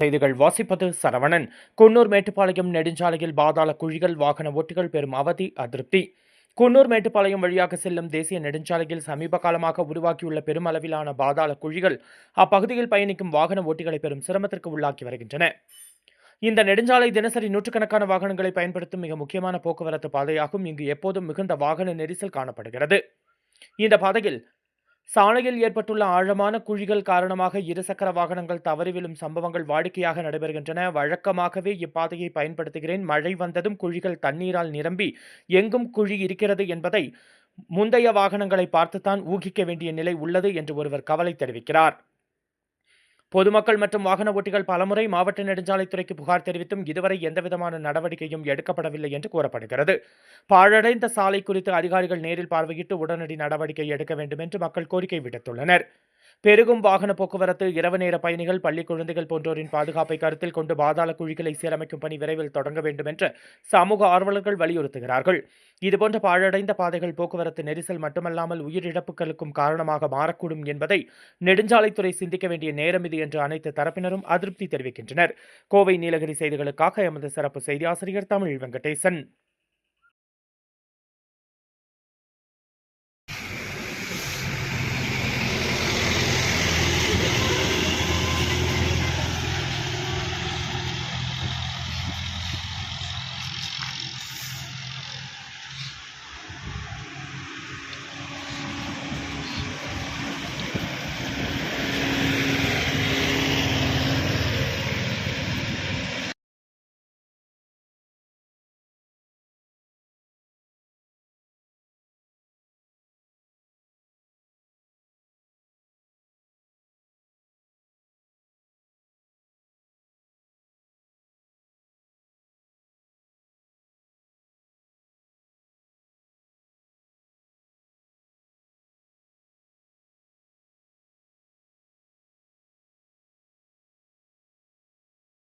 செய்திகள். வாசிப்பது சரவணன். குன்னூர் மேட்டுப்பாளையம் நெடுஞ்சாலையில் பாதாள குழிகள் வாகன ஓட்டிகள் பெரும் அவதி அதிருப்தி. குன்னூர் மேட்டுப்பாளையம் வழியாக செல்லும் தேசிய நெடுஞ்சாலையில் சமீப காலமாக உருவாக்கியுள்ள பெருமளவிலான பாதாள குழிகள் அப்பகுதியில் பயணிக்கும் வாகன ஓட்டிகளை பெரும் சிரமத்திற்கு உள்ளாக்கி வருகின்றன. இந்த நெடுஞ்சாலை தினசரி நூற்றுக்கணக்கான வாகனங்களை பயன்படுத்தும் மிக முக்கியமான போக்குவரத்து பாதையாகும். இங்கு எப்போதும் மிகுந்த வாகன நெரிசல் காணப்படுகிறது. இந்த பாதையில் சாலையில் ஏற்பட்டுள்ள ஆழமான குழிகள் காரணமாக இருசக்கர வாகனங்கள் தவறி விழும் சம்பவங்கள் வாடிக்கையாக நடைபெறுகின்றன. வழக்கமாகவே இப்பாதையை பயன்படுத்துகிறேன். மழை வந்ததும் குழிகள் தண்ணீரால் நிரம்பி எங்கும் குழி இருக்கிறது என்பதை முந்தைய வாகனங்களை பார்த்துத்தான் ஊகிக்க வேண்டிய நிலை உள்ளது என்று ஒருவர் கவலை தெரிவிக்கிறார். பொதுமக்கள் மற்றும் வாகன ஓட்டிகள் பலமுறை மாவட்ட நெடுஞ்சாலைத்துறைக்கு புகார் தெரிவித்தும் இதுவரை எந்தவிதமான நடவடிக்கையும் எடுக்கப்படவில்லை என்று கூறப்படுகிறது. பாழடைந்த சாலை குறித்து அதிகாரிகள் நேரில் பார்வையிட்டு உடனடி நடவடிக்கை எடுக்க வேண்டும் என்று மக்கள் கோரிக்கை விடுத்துள்ளனர். பெருகும் வாகன போக்குவரத்து இரவு நேர பயணிகள் பள்ளி குழந்தைகள் போன்றோரின் பாதுகாப்பை கருத்தில் கொண்டு பாதாள குழிகளை சீரமைக்கும் பணி விரைவில் தொடங்க வேண்டும் என்று சமூக ஆர்வலர்கள் வலியுறுத்துகிறார்கள். இதுபோன்ற பாழடைந்த பாதைகள் போக்குவரத்து நெரிசல் மட்டுமல்லாமல் உயிரிழப்புகளுக்கும் காரணமாக மாறக்கூடும் என்பதை நெடுஞ்சாலைத்துறை சிந்திக்க வேண்டிய நேரம் இது என்று அனைத்து தரப்பினரும் அதிருப்தி தெரிவிக்கின்றனர். கோவை நீலகிரி செய்திகளுக்காக எமது சிறப்பு செய்தி ஆசிரியர் தமிழ் வெங்கடேசன்.